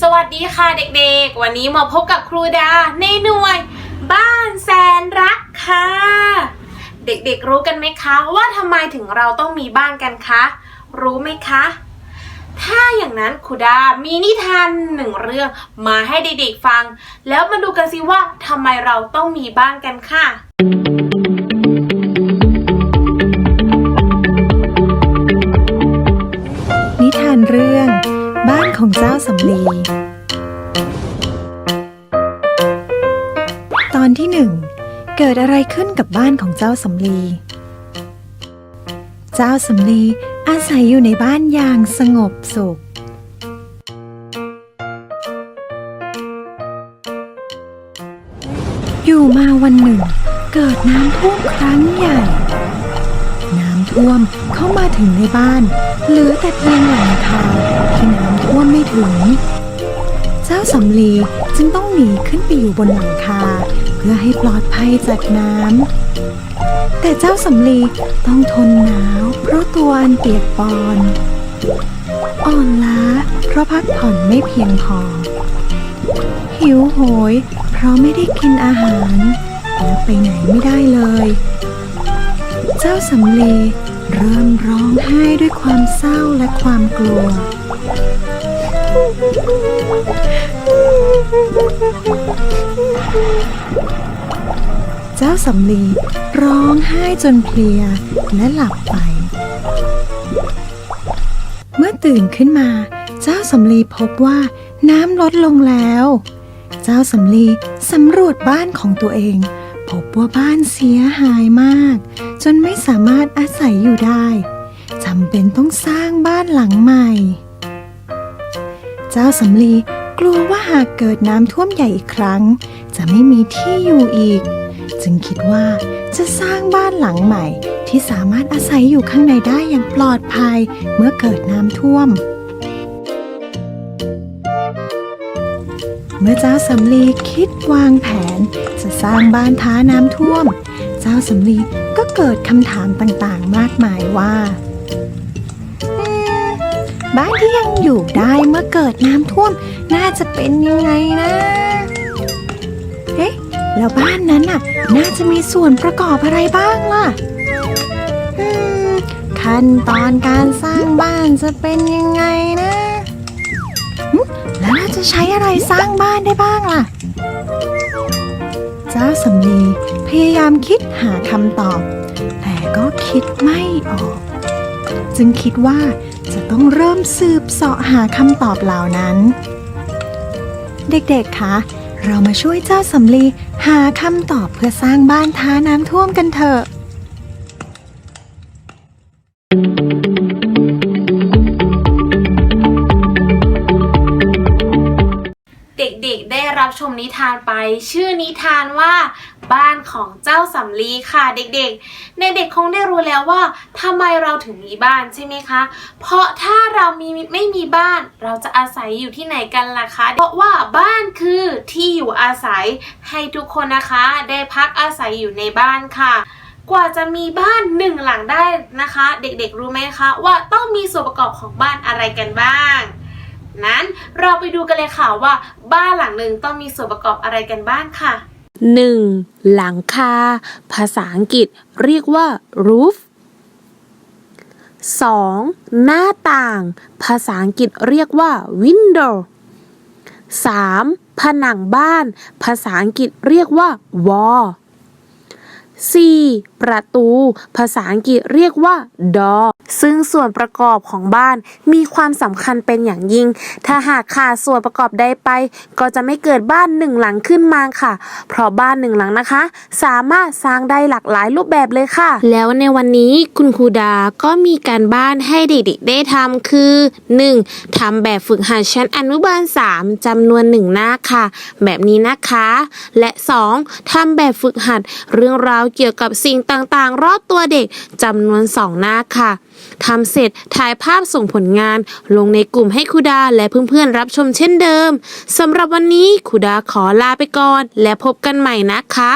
สวัสดีค่ะเด็กๆ วันนี้มาพบกับครูดาในหน่วย บ้านแสนรักค่ะ เด็กๆรู้กันไหมคะ ว่าทำไมถึงเราต้องมีบ้านกันคะ รู้ไหมคะ ถ้าอย่างนั้นครูดามีนิทานหนึ่งเรื่องมาให้เด็กๆฟัง แล้วมาดูกันสิว่าทำไมเราต้องมีบ้านกันค่ะ ของเจ้าสำลี ตอนที่หนึ่งเกิดอะไรขึ้นกับบ้านของเจ้าสำลี เจ้าสำลีอาศัยอยู่ในบ้านอย่างสงบสุข อยู่มาวันหนึ่ง เกิดน้ำท่วมครั้งใหญ่ ท่วมเข้ามาถึงในบ้าน เหลือแต่เพียงหลังคาที่น้ำท่วมไม่ถึง เจ้าสำลีจึงต้องหนีขึ้นไปอยู่บนหลังคา เพื่อให้ปลอดภัยจากน้ำแต่เจ้าสำลีต้องทนหนาวเพราะตัวอันเปียกปอนอ่อนล้าเพราะพักผ่อนไม่เพียงพอ หิวโหย เพราะไม่ได้กินอาหารและไปไหนไม่ได้เลย เจ้าสำลีเริ่มร้องไห้ด้วยความเศร้าและความกลัว เจ้าสำลีร้องไห้จนเพลียและหลับไป เมื่อตื่นขึ้นมา เจ้าสำลีพบว่าน้ำลดลงแล้ว เจ้าสำลีสำรวจบ้านของตัวเอง พบว่าบ้านเสียหายมาก จนไม่สามารถอาศัยอยู่ได้จำเป็นต้องสร้างบ้านหลังใหม่ เจ้าสำลีกลัวว่าหากเกิดน้ำท่วมใหญ่อีกครั้ง จะไม่มีที่อยู่อีก จึงคิดว่าจะสร้างบ้านหลังใหม่ ที่สามารถอาศัยอยู่ข้างในได้อย่างปลอดภัยเมื่อเกิดน้ำท่วม เมื่อเจ้าสำลีคิดวางแผน จะสร้างบ้านท้าน้ำท่วม เจ้าสำลี เกิดคำถามต่างๆ มากมายว่า บ้านที่ยังอยู่ได้เมื่อเกิดน้ำท่วมน่าจะเป็นยังไงนะเอ๊ะแล้วบ้านนั้นน่ะ น่าจะมีส่วนประกอบอะไรบ้างล่ะขั้นตอนการสร้างบ้านจะเป็นยังไงนะแล้วเราจะใช้อะไรสร้างบ้านได้บ้างล่ะ เจ้าสำลีพยายามคิดหาคำตอบ ก็คิดไม่ออก จึงคิดว่าจะต้องเริ่มสืบเสาะหาคำตอบเหล่านั้น เด็กๆ คะ เรามาช่วยเจ้าสำลีหาคำตอบเพื่อสร้างบ้านท้าน้ำท่วมกันเถอะเด็กๆได้รับชมนิทานไป ชื่อนิทานว่า บ้านของเจ้าสำลีค่ะเด็กๆ ในเด็กคงได้รู้แล้วว่าทำไมเราถึงมีบ้านใช่ไหมคะ เพราะถ้าเรามีไม่มีบ้าน เราจะอาศัยอยู่ที่ไหนกันล่ะคะ เพราะว่าบ้านคือที่อยู่อาศัยให้ทุกคนนะคะได้พักอาศัยอยู่ในบ้านค่ะกว่าจะมีบ้านหนึ่งหลังได้นะคะ เด็กๆรู้ไหมคะ ว่าต้องมีส่วนประกอบของบ้านอะไรกันบ้าง นั้นเราไปดูกันเลยค่ะว่าบ้านหลังหนึ่งต้องมีส่วนประกอบอะไรกันบ้างค่ะ 1. หลังคา ภาษาอังกฤษเรียกว่า roof 2. หน้าต่าง ภาษาอังกฤษเรียกว่า window 3. ผนังบ้าน ภาษาอังกฤษเรียกว่า wall 4. ประตู ภาษาอังกฤษเรียกว่า door ซึ่งส่วนประกอบของบ้านมีความสำคัญเป็นอย่างยิ่ง ถ้าหากขาดส่วนประกอบใดไป ก็จะไม่เกิดบ้านหนึ่งหลังขึ้นมาค่ะ เพราะบ้านหนึ่งหลังนะคะ สามารถสร้างได้หลากหลายรูปแบบเลยค่ะ แล้วในวันนี้คุณครูดาก็มีการบ้านให้เด็กๆได้ทำคือ 1. ทำแบบฝึกหัดชั้นอนุบาล 3จำนวนหนึ่งหน้าค่ะ แบบนี้นะคะ และ 2. ทำแบบฝึกหัดเรื่องราวเกี่ยวกับสิ่งต่างๆ รอบตัวเด็กจำนวน2หน้าค่ะทำเสร็จถ่ายภาพส่งผลงาน ลงในกลุ่มให้ครูดาและเพื่อนๆรับชมเช่นเดิมสำหรับวันนี้ครูดาขอลาไปก่อน และพบกันใหม่นะคะ